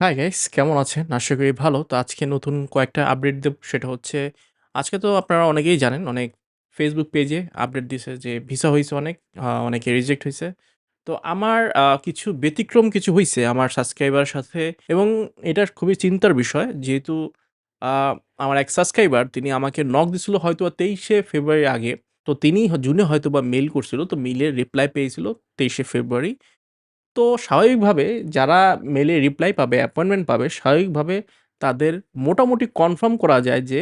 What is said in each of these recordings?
Hi guys কেমন আছেন? আশা করি ভালো। তো আজকে নতুন কয়েকটা আপডেট দেব। সেটা হচ্ছে আজকে তো আপনারা অনেকেই জানেন অনেক ফেসবুক পেজে আপডেট দিছে যে ভিসা হইছে অনেক, অনেকে রিজেক্ট হইছে। তো আমার কিছু ব্যতিক্রম কিছু হইছে আমার সাবস্ক্রাইবার সাথে এবং এটা খুবই চিন্তার বিষয়। যেহেতু আমার এক সাবস্ক্রাইবার তিনি আমাকে নক দিছিল হয়তোবা ২৩ শে ফেব্রুয়ারির আগে। তো তিনি জুনে হয়তোবা মেইল করছিল। তো মেইলের রিপ্লাই পেয়েছিল ২৩ শে ফেব্রুয়ারি। তো স্বাভাবিকভাবে যারা মেলে রিপ্লাই পাবে, অ্যাপয়েন্টমেন্ট পাবে, স্বাভাবিকভাবে তাদের মোটামুটি কনফার্ম করা যায় যে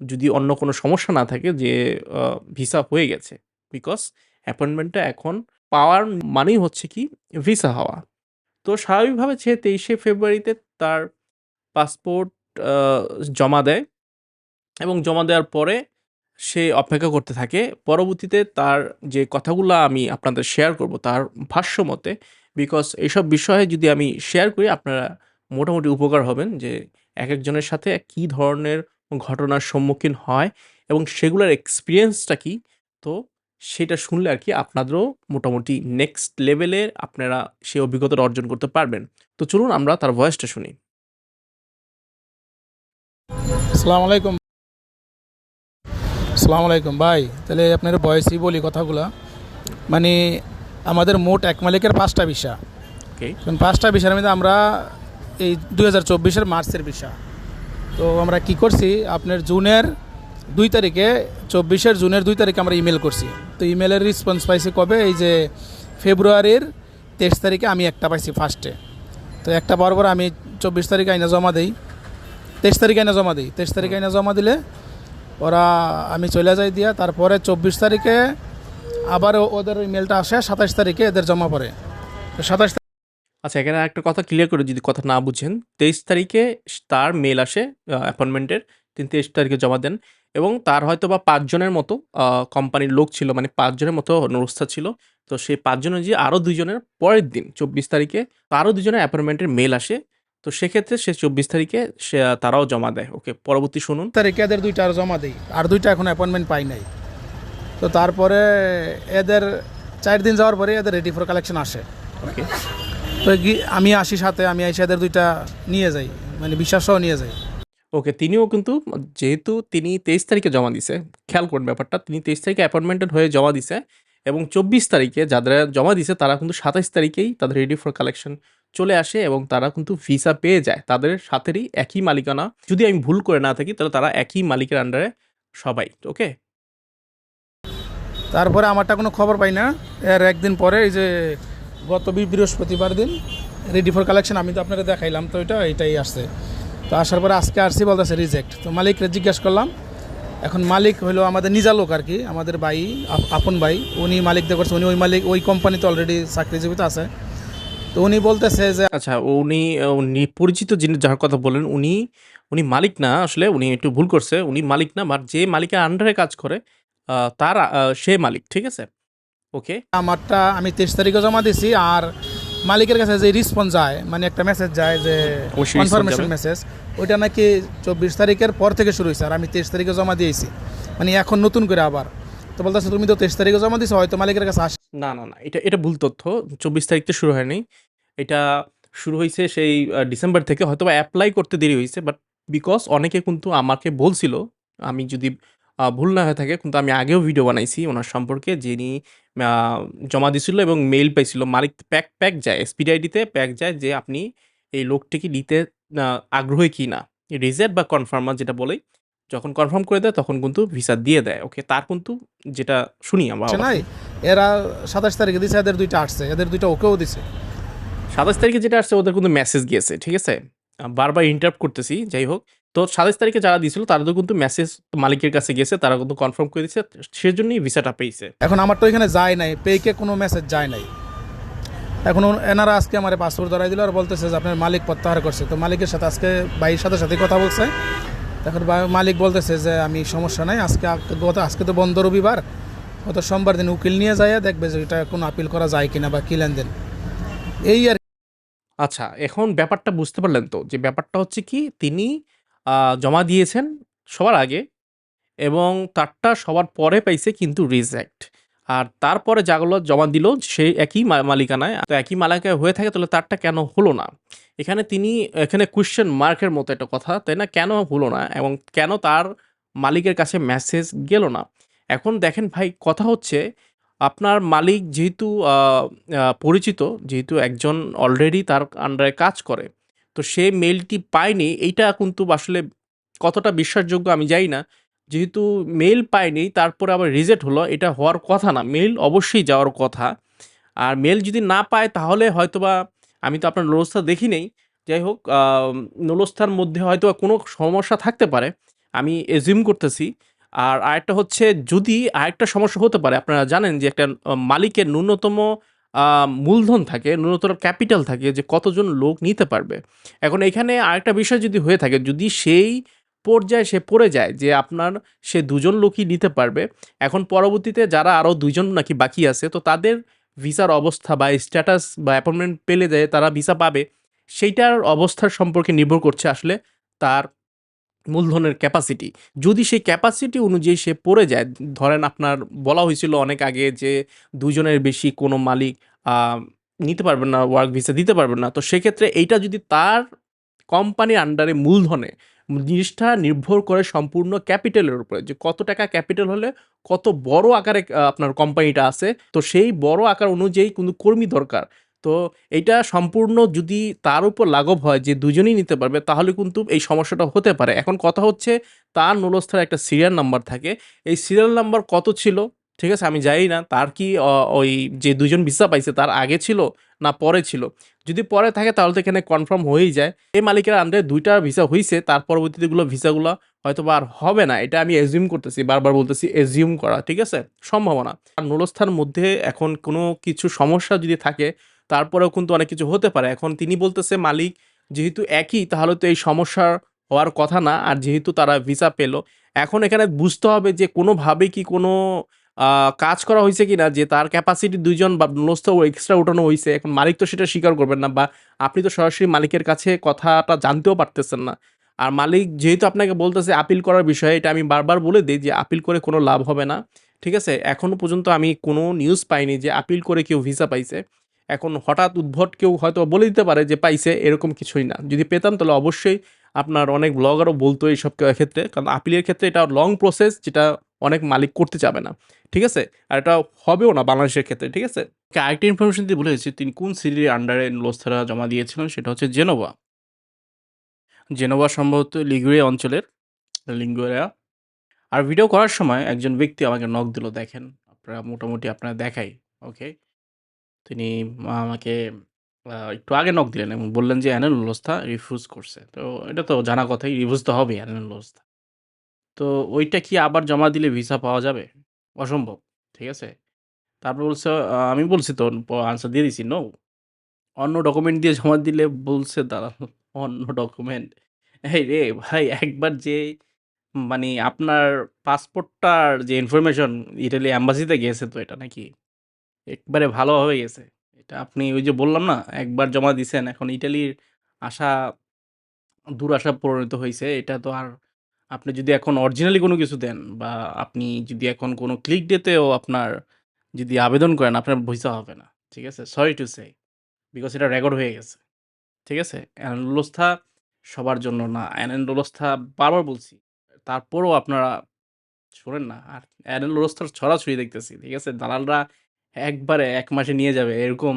যদি অন্য কোনো সমস্যা না থাকে যে ভিসা হয়ে গেছে। বিকজ অ্যাপয়েন্টমেন্টটা এখন পাওয়ার মানেই হচ্ছে কি ভিসা হওয়া। তো স্বাভাবিকভাবে সে তেইশে ফেব্রুয়ারিতে তার পাসপোর্ট জমা দেয় এবং জমা দেওয়ার পরে সে অপেক্ষা করতে থাকে। পরবর্তীতে তার যে কথাগুলা আমি আপনাদের শেয়ার করব তার ভাষ্যমতে বিকজ এইসব বিষয়ে যদি আমি শেয়ার করি, আপনারা মোটামুটি উপকার হবেন যে এক একজনের সাথে কি ধরনের ঘটনার সম্মুখীন হয় এবং সেগুলোর এক্সপিরিয়েন্সটা কি? তো সেটা শুনলে আর কি আপনাদেরও মোটামুটি নেক্সট লেভেলে আপনারা সেই অভিজ্ঞতাটা অর্জন করতে পারবেন। তো চলুন আমরা তার ভয়েসটা শুনি। আসসালামু আলাইকুম। আসসালামু আলাইকুম ভাই। তাহলে আপনার ভয়েসেই বলি কথাগুলা। মানে আমাদের মোট এক মালিকের ৫ টা ভিসা। ওকে। এখন ৫ টা ভিসার মধ্যে আমরা এই দুই হাজার চব্বিশের মার্চের ভিসা। তো আমরা কি করছি আপনার জুনের দুই তারিখে চব্বিশের জুনের দুই তারিখে আমরা ইমেল করছি। তো ইমেলের রেসপন্স পাইছি কবে? এই যে ফেব্রুয়ারির ২৩ তারিখে আমি একটা পাইছি ফার্স্টে। তো একটা পাওয়ার পর আমি ২৪ তারিখে আইনা জমা দিই তেইশ তারিখে আইনা জমা দিই তেইশ তারিখে আইনা জমা দিলে ওরা আমি চলে যাই দিয়া তারপরে ২৪ তারিখে আবার ও ওদের মেলটা আসে ২৭ তারিখে এদের জমা পড়ে। ২৭ আচ্ছা এখানে আরেকটা কথা ক্লিয়ার করে যদি কথা না বুঝেন, ২৩ তারিখে তার মেল আসে অ্যাপয়েন্টমেন্টের। তিনি ২৩ তারিখে জমা দেন এবং তার হয়তো বা পাঁচজনের মতো কোম্পানির লোক ছিল মানে পাঁচজনের মতো নুরুস্তা ছিল। তো সেই ৫ জন অনুযায়ী আরও ২ জনের পরের দিন ২৪ তারিখে আরও ২ জনের অ্যাপয়েন্টমেন্টের মেল আসে। তো সেক্ষেত্রে সে ২৪ তারিখে সে তারাও জমা দেয়। ওকে পরবর্তী শুনুন। তারিখে এদের ২ টা আরও জমা দেয় আর দুইটা এখন অ্যাপয়েন্টমেন্ট পাই নাই। তো তারপরে এদের চার দিন যাওয়ার পরে এদের রেডি ফর কালেকশন আসে। ওকে। তো আমি আসি সাথে আমি আইসা এদের দুইটা নিয়ে যাই। মানে বিশ্বাস নিয়ে যাই। ওকে তিনিও কিন্তু যেহেতু তিনি ২৩ তারিখে জমা দিছে, খেয়াল করুন ব্যাপারটা। তিনি ২৩ তারিখে অ্যাপয়েন্টমেন্টেড হয়ে জমা দিছে এবং ২৪ তারিখে যাদের জমা দিছে তারা কিন্তু ২৭ তারিখেই তাদের রেডি ফর কালেকশন চলে আসে এবং তারা কিন্তু ভিসা পেয়ে যায়। তাদের সাথেরই একই মালিকানা। যদি আমি ভুল করে না থাকি তাহলে তারা একই মালিকের আন্ডারে সবাই। ওকে? তারপরে আমারটা কোনো খবর পাই না। এর একদিন পরে এই যে গত বি বৃহস্পতিবার দিন রেডি ফর কালেকশন আমি তো আপনাকে দেখাইলাম তো এটা এটাই আসছে। তো আসার পরে আজকে আসছি বলতেছে রিজেক্ট। তো মালিকরে জিজ্ঞেস করলাম। এখন মালিক হলো আমাদের নিজা লোক আর কি আমাদের ভাই আপ আপন ভাই। উনি মালিকদের করছে। উনি ওই মালিক ওই কোম্পানিতে অলরেডি চাকরিজীবিত আছে। তো উনি বলতেছে যে আচ্ছা উনি উনি পরিচিত যিনি যার কথা বললেন উনি, উনি মালিক না আসলে উনি একটু ভুল করছে। উনি মালিক না বাট যে মালিকের আন্ডারে কাজ করে তার সে মালিক। ঠিক আছে? ওকে। আমারটা আমি ২৩ তারিখে জমা দিছি আর মালিকের কাছে যে রেসপন্স যায় মানে একটা মেসেজ যায় যে কনফার্মেশন মেসেজ ওইটা নাকি ২৪ তারিখের পর থেকে শুরু হয়েছে আর আমি ২৩ তারিখে জমা দিয়েছি। মানে এখন নতুন করে আবার। তো বলতেছে তুমি তো ২৩ তারিখে জমা দিছো হয়তো মালিকের কাছে আস না, না, না। এটা এটা ভুল তথ্য। ২৪ তারিখ থেকে শুরু হয়নি। এটা শুরু হয়েছে সেই ডিসেম্বর থেকে হয়তোবা অ্যাপ্লাই করতে দেরি হয়েছে বাট বিকজ অনেকে কিন্তু আমাকে বলছিল, আমি যদি ভুল না হয়ে থাকে কিন্তু আমি আগেও ভিডিও বানাইছি ওনার সম্পর্কে যিনি জমা দিছিল এবং মেইল পাইছিল। মালিক প্যাক প্যাক যায়। এসপিডি আইডিতে প্যাক যায় যে আপনি এই লোকটিকে নিতে আগ্রহী কিনা। রিজেক্ট বা কনফার্মার যেটা বলে। যখন কনফার্ম করে দেয় তখন কিন্তু ভিসা দিয়ে দেয়। ওকে তার কিন্তু যেটা শুনি আমরা নাই এরা ২৭ তারিখে দিছে এদের দুইটা আসছে এদের দুইটা ওকেও দিছে ২৭ তারিখে যেটা আসছে ওদের কিন্তু মেসেজ গিয়েছে। ঠিক আছে? বারবার ইন্টারাপ্ট করতেছি। যাই হোক। তো ২৭ তারিখে যারা দিয়েছিল তারা তো কিন্তু মেসেজ মালিকের কাছে গেছে। তারা কিন্তু কনফার্ম করে দিছে। সেজন্যই ভিসাটা পেয়েছে। এখন আমার তো এখানে যায় নাই পেকে কোনো মেসেজ যায় নাই এখন এনারা আজকে আমার পাসপোর্ট ধরাই দিল আর বলতেছে যে আপনার মালিক প্রত্যাহার করছে তো মালিকের সাথে আজকে ভাইয়ের সাথে সাথে কথা বলছে এখন মালিক বলতেছে যে আমি সমস্যা নাই আজকে গত আজকে তো বন্ধ রবিবার গত সোমবার দিন উকিল নিয়ে যায় দেখবে যে এটা কোনো আপিল করা যায় কিনা বা কি লেনদেন এই আর আচ্ছা এখন ব্যাপারটা বুঝতে পারলেন তো যে ব্যাপারটা হচ্ছে কি তিনি জমা দিয়েছেন সবার আগে এবং তারটা সবার পরে পাইছে কিন্তু রিজেক্ট। আর তারপরে যাগুলো জমা দিল সেই একই মালিকানায়। তো একই মালিকায় হয়ে থাকে তাহলে তারটা কেন হলো না? এখানে তিনি এখানে question মার্কের মতো একটা কথা, তাই না? কেন হলো না? এবং কেন তার মালিকের কাছে মেসেজ গেল না? এখন দেখেন ভাই কথা হচ্ছে আপনার মালিক যেহেতু পরিচিত, যেহেতু একজন অলরেডি তার আন্ডারে কাজ করে। তো সে মেইলটি পায়নি, এইটা কিন্তু আসলে কতটা বিশ্বাসযোগ্য আমি জানি না। যেহেতু মেইল পায়নি, তারপরে আবার রিজেক্ট হলো, এটা হওয়ার কথা না। মেইল অবশ্যই যাওয়ার কথা। আর মেইল যদি না পায়, তাহলে হয়তোবা আমি তো আপনার নোলস্থা দেখি নাই। যাই হোক নোলস্থার মধ্যে হয়তোবা কোনো সমস্যা থাকতে পারে। আমি অ্যাজিউম করতেছি। আর আরেকটা হচ্ছে, যদি আরেকটা সমস্যা হতে পারে, আপনারা জানেন যে একটা মালিকের ন্যূনতম মূলধন থাকে, ন্যূনতম ক্যাপিটাল থাকে যে কতজন লোক নিতে পারবে। এখন এখানে আরেকটা বিষয় যদি হয়ে থাকে যদি সেই পর্যায়ে সে পড়ে যায় যে আপনার সে দুজন লোকই নিতে পারবে। এখন পরবর্তীতে যারা আরও ২ জন নাকি বাকি আছে তো তাদের ভিসার অবস্থা বা স্ট্যাটাস বা অ্যাপয়েন্টমেন্ট পেলে যায় তারা ভিসা পাবে সেইটার অবস্থার সম্পর্কে নির্ভর করছে আসলে তার মূলধনের ক্যাপাসিটি। যদি সেই ক্যাপাসিটি অনুযায়ী সে পড়ে যায়, ধরেন আপনার বলা হয়েছিল অনেক আগে যে ২ জনের বেশি কোনো মালিক নিতে পারবেন না, ওয়ার্ক ভিসা দিতে পারবেন না। তো সেক্ষেত্রে এইটা যদি তার কোম্পানির আন্ডারে মূলধনে জিনিসটা নির্ভর করে সম্পূর্ণ ক্যাপিটালের উপরে যে কত টাকা ক্যাপিটাল হলে কত বড় আকারে আপনার কোম্পানিটা আছে। তো সেই বড় আকার অনুযায়ী কিন্তু কর্মী দরকার। তো এটা সম্পূর্ণ যদি তার উপর লাঘব হয় যে ২ জনই নিতে পারবে তাহলে কিন্তু এই সমস্যাটা হতে পারে। এখন কথা হচ্ছে তার নোলস্থার একটা সিরিয়াল নাম্বার থাকে। এই সিরিয়াল নাম্বার কত ছিল, ঠিক আছে? আমি জানি না তার কি ওই যে ২ জন ভিসা পাইছে তার আগে ছিল না পরে ছিল। যদি পরে থাকে তাহলে তো এখানে কনফার্ম হয়েই যায়। এই মালিকের আন্ডারে দুইটা ভিসা হয়েছে তার পরবর্তীতে ভিসাগুলো হয়তো বা আর হবে না। এটা আমি অ্যাজিউম করতেছি। বারবার বলতেছি অ্যাজিউম করা, ঠিক আছে? সম্ভাবনা। আর নোলস্থার মধ্যে এখন কোনো কিছু সমস্যা যদি থাকে তারপরেও কিন্তু অনেক কিছু হতে পারে। এখন তিনি বলতেছে মালিক যেহেতু একই তাহলে তো এই সমস্যা হওয়ার কথা না। আর যেহেতু তারা ভিসা পেল, এখন এখানে বুঝতে হবে যে কোনোভাবে কি কোনো কাজ করা হইছে কিনা যে তার ক্যাপাসিটি ২ জন বা নোলস্থ এক্সট্রা উঠানো হয়েছে এখন মালিক তো সেটা স্বীকার করবেন না বা আপনি তো সরাসরি মালিকের কাছে কথাটা জানতেও পারতেছেন না। আর মালিক যেহেতু আপনাকে বলতেছে আপিল করার বিষয়ে এটা আমি বারবার বলে দিই যে আপিল করে কোনো লাভ হবে না। ঠিক আছে? এখনও পর্যন্ত আমি কোনো নিউজ পাইনি যে আপিল করে কেউ ভিসা পাইছে। এখন হঠাৎ উদ্ভট কেউ হয়তো বলে দিতে পারে যে পাইছে, এরকম কিছুই না। যদি পেতাম তাহলে অবশ্যই আপনার অনেক ব্লগারও বলতো এইসব ক্ষেত্রে। কারণ আপিলের ক্ষেত্রে এটা লং প্রসেস যেটা অনেক মালিক করতে চাবে না। ঠিক আছে? আর এটা হবেও না বাংলাদেশের ক্ষেত্রে। ঠিক আছে? আরেকটা ইনফরমেশন দিয়ে ভুলে গেছি। তিনি কোন সিটির আন্ডারে নোলস্থারা জমা দিয়েছিলেন সেটা হচ্ছে জেনোভা। জেনোভা সম্ভবত লিগুরিয়া অঞ্চলের লিগুরিয়া। আর ভিডিও করার সময় একজন ব্যক্তি আমাকে নখ দিল, দেখেন। আপনারা মোটামুটি আপনারা দেখাই। ওকে? তিনি আমাকে একটু আগে নক দিলেন এবং বললেন যে অ্যানেল নোলস্থা রিফিউজ করছে। তো এটা তো জানা কথাই রিফিউজ তো হবেই অ্যানেল নোলস্থা। তো ওইটা কি আবার জমা দিলে ভিসা পাওয়া যাবে? অসম্ভব। ঠিক আছে? তারপর বলছে আমি বলছি তো আনসার দিয়ে দিছি নো। অন্য ডকুমেন্ট দিয়ে জমা দিলে বলছে দাঁড়ান অন্য ডকুমেন্ট। এইরে ভাই, একবার যে মানে আপনার পাসপোর্টটার যে ইনফরমেশন ইটালি এম্বাসিতে গেছে তো এটা নাকি? একবারে ভালোভাবে গেছে। এটা আপনি ওই যে বললাম না, একবার জমা দিছেন, এখন ইটালির আশা, দুরাশা পরিণত হইছে। এটা তো আর আপনি যদি এখন অরিজিনালি কোনো কিছু দেন বা আপনি যদি এখন কোনো ক্লিক ডে তেও আপনার যদি আবেদন করেন, আপনার ভিসা হবে না। ঠিক আছে? সরি টু সে বিকজ এটা রেকর্ড হয়ে গেছে। ঠিক আছে? অ্যানোলস্থা সবার জন্য না। অ্যানোলস্থা বারবার বলছি। তারপরও আপনারা, শোনেন না। আর অ্যানোলস্থার ছড়াছড়ি দেখতেছি। ঠিক আছে? দালালরা একবারে ১ মাসে নিয়ে যাবে, এরকম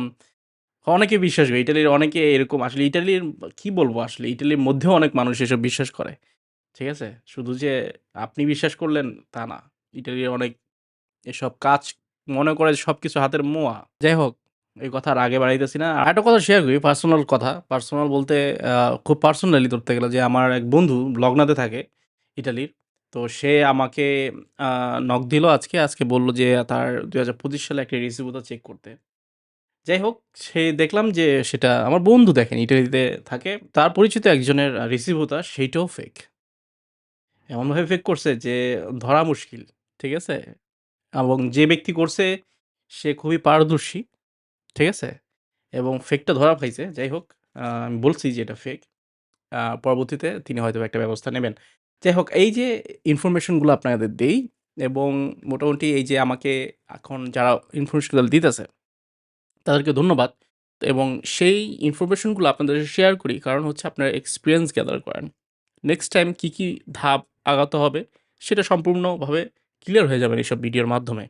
অনেকে বিশ্বাস করে। ইটালির অনেকে এরকম আসলে ইটালির, কি বলব আসলে ইটালির মধ্যেও অনেক মানুষ এসব বিশ্বাস করে। ঠিক আছে? শুধু যে আপনি বিশ্বাস করলেন তা না। ইটালির অনেক এসব কাজ মনে করে যে সবকিছু হাতের মোয়া। যাই হোক, এই কথা আর আগে বাড়াইতেছি না। আরেকটা কথা শেয়ার করি পার্সোনাল কথা। পার্সোনাল বলতে খুব পার্সোনালি ধরতে গেলে যে আমার এক বন্ধু লগ্নাতে থাকে ইটালির। তো সে আমাকে নক দিল আজকে। আজকে বলল যে তার ২০২৫ সালে একটা রিসিভোতা চেক করতে। যাই হোক, সে দেখলাম যে সেটা আমার বন্ধু দেখেন, ইটালিতে থাকে। তার পরিচিত একজনের রিসিভোতা সেইটাও ফেক। এমনভাবে ফেক করছে যে ধরা মুশকিল। ঠিক আছে? এবং যে ব্যক্তি করছে, সে খুবই পারদর্শী। ঠিক আছে? এবং ফেকটা ধরা খাইছে। যাই হোক আমি বলছি যে এটা ফেক। পরবর্তীতে তিনি হয়তো একটা ব্যবস্থা নেবেন। যাই হোক এই যে ইনফরমেশনগুলো আপনাদের দেই, এবং মোটামুটি এই যে আমাকে এখন যারা ইনফরমেশনগুলো দিতেছে তাদেরকে ধন্যবাদ এবং সেই ইনফরমেশনগুলো আপনাদের শেয়ার করি। কারণ হচ্ছে আপনার এক্সপিরিয়েন্স গ্যাদার করেন। নেক্সট টাইম কী কী ধাপ আগাতে হবে সেটা সম্পূর্ণভাবে ক্লিয়ার হয়ে যাবেন এইসব ভিডিওর মাধ্যমে।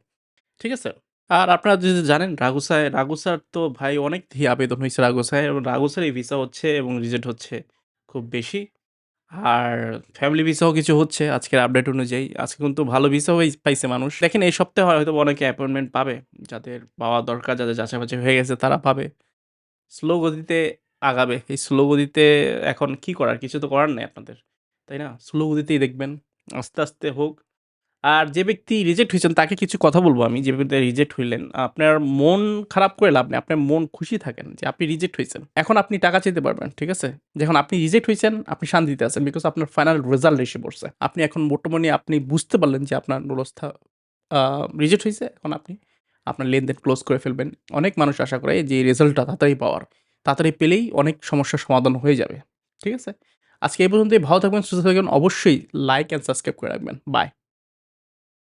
ঠিক আছে? আর আপনারা যদি জানেন রাগুসায় রাগুসার তো ভাই অনেক আবেদন হয়েছে রাগুসায় এবং রাগুসার এই ভিসা হচ্ছে এবং রিজেক্ট হচ্ছে খুব বেশি। আর ফ্যামিলি ভিসাও কিছু হচ্ছে, আজকের আপডেট অনুযায়ী। আজকে কিন্তু ভালো ভিসাও পাইছে মানুষ। দেখেন, এই সপ্তাহে হয়তো অনেকে অ্যাপয়েন্টমেন্ট পাবে। যাদের পাওয়া দরকার, যাদের যাচাই বাছাই হয়ে গেছে, তারা পাবে। স্লো গতিতে আগাবে। এই স্লো গতিতে এখন কি করার? কিছু তো করার নেই আপনাদের, তাই না? স্লো গতিতেই দেখবেন। আস্তে আস্তে হোক। আর যে ব্যক্তি রিজেক্ট হয়েছেন, তাকে কিছু কথা বলব আমি। যে ব্যক্তি রিজেক্ট হইলেন, আপনার মন খারাপ করে লাভ নেই, আপনার মন খুশি থাকেন যে আপনি রিজেক্ট হয়েছেন। এখন আপনি টাকা চেতে পারবেন, ঠিক আছে? যখন আপনি রিজেক্ট হয়েছেন, আপনি শান্তিতে আছেন বিকজ আপনার ফাইনাল রেজাল্ট এসে পড়ছে। আপনি এখন বর্তমানে আপনি বুঝতে পারলেন যে আপনার ব্যবস্থা রিজেক্ট হয়েছে। এখন আপনি আপনার লেনদেন ক্লোজ করে ফেলবেন। অনেক মানুষ আশা করে যে রেজাল্টটা তাড়াতাড়ি পাওয়ার। তাড়াতাড়ি পেলেই অনেক সমস্যার সমাধান হয়ে যাবে, ঠিক আছে? আজকে এই পর্যন্তই। ভালো থাকবেন, সুস্থ থাকবেন। অবশ্যই লাইক অ্যান্ড সাবস্ক্রাইব করে রাখবেন। বাই